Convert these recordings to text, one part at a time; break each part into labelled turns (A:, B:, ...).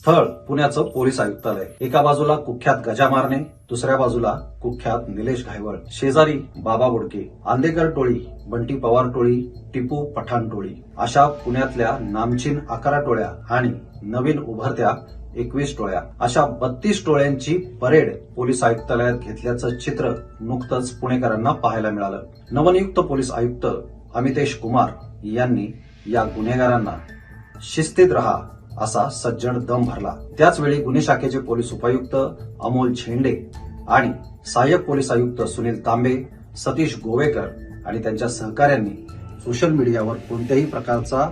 A: स्थळ पुण्याचं पोलीस आयुक्तालय. एका बाजूला कुख्यात गजा मारणे दुसऱ्या बाजूला कुख्यात निलेश घायवळ. शेजारी बाबा बोडके आंदेकर टोळी बंटी पवार टोळी टिपू पठाण टोळी. अशा पुण्यातल्या नामचीन अकरा टोळ्या आणि नवीन उभरत्या एकवीस टोळ्या. अशा बत्तीस टोळ्यांची परेड पोलीस आयुक्तालयात घेतल्याचं चित्र नुकतंच पुणेकरांना पाहायला मिळालं. नवनियुक्त पोलीस आयुक्त अमितेश कुमार यांनी या गुन्हेगारांना शिस्तीत रहा असा सज्जड दम भरला. त्याचवेळी गुन्हे शाखेचे पोलीस उपायुक्त अमोल झेंडे आणि सहाय्यक पोलीस आयुक्त सुनील तांबे सतीश गोवेकर आणि त्यांच्या सहकाऱ्यांनी सोशल मीडियावर कोणत्याही प्रकारचा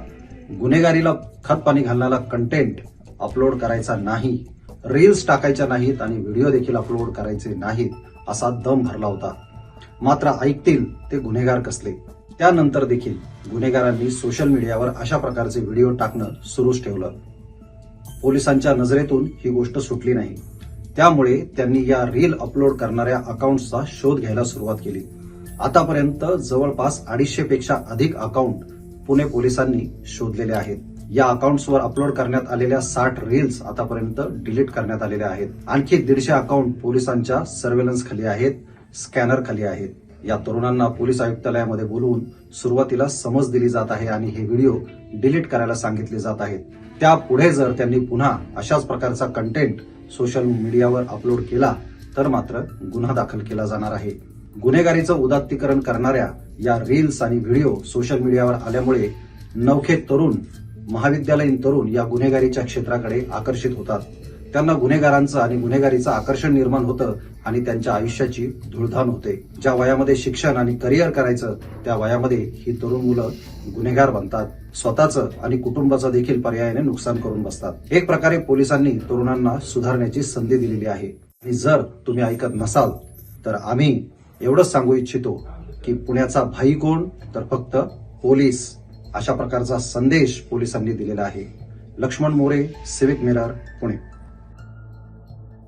A: गुन्हेगारीला खतपाणी घालणारा कंटेंट अपलोड करायचा नाही. रील्स टाकायच्या नाहीत आणि व्हिडिओ देखील अपलोड करायचे नाहीत असा दम भरला होता. मात्र ऐकतील ते गुन्हेगार कसले. त्यानंतर देखील गुन्हेगारांनी सोशल मीडियावर अशा प्रकारचे व्हिडिओ टाकणं सुरूच ठेवलं. पोलिसांच्या नजरेतून ही गोष्ट सुटली नाही. त्यामुळे त्यांनी या रील अपलोड करणाऱ्या अकाउंटचा शोध घ्यायला सुरुवात केली. आतापर्यंत जवळपास अडीचशे पेक्षा अधिक अकाउंट पुणे पोलिसांनी शोधलेले आहेत. या अकाउंट्सवर अपलोड करण्यात आलेल्या साठ रील्स आतापर्यंत डिलीट करण्यात आलेल्या आहेत. आणखी दीडशे अकाउंट पोलिसांच्या सर्वेलन्स खाली आहेत स्कॅनर खाली आहेत. या तरुणांना पोलीस आयुक्तालयामध्ये बोलवून सुरुवातीला समज दिली जात आहे आणि हे व्हिडिओ डिलीट करायला सांगितले जात आहेत. त्यापुढे जर त्यांनी पुन्हा अशाच प्रकारचा कंटेंट सोशल मीडियावर अपलोड केला तर मात्र गुन्हा दाखल केला जाणार आहे. गुन्हेगारीचं उदात्तीकरण करणाऱ्या या रील्स आणि व्हिडिओ सोशल मीडियावर आल्यामुळे नवखे तरुण महाविद्यालयीन तरुण या गुन्हेगारीच्या क्षेत्राकडे आकर्षित होतात. त्यांना गुन्हेगारांचं आणि गुन्हेगारीचं आकर्षण निर्माण होतं आणि त्यांच्या आयुष्याची धुळधाण होते. ज्या वयामध्ये शिक्षण आणि करिअर करायचं त्या वयामध्ये ही तरुण मुलं गुन्हेगार बनतात. स्वतःचं आणि कुटुंबाचं देखील पर्यायाने नुकसान करून बसतात. एक प्रकारे पोलिसांनी तरुणांना सुधारण्याची संधी दिलेली आहे. आणि जर तुम्ही ऐकत नसाल तर आम्ही एवढंच सांगू इच्छितो की पुण्याचा भाई कोण तर फक्त पोलीस अशा प्रकारचा संदेश पोलिसांनी दिलेला आहे. Laxman More Civic Mirror Pune.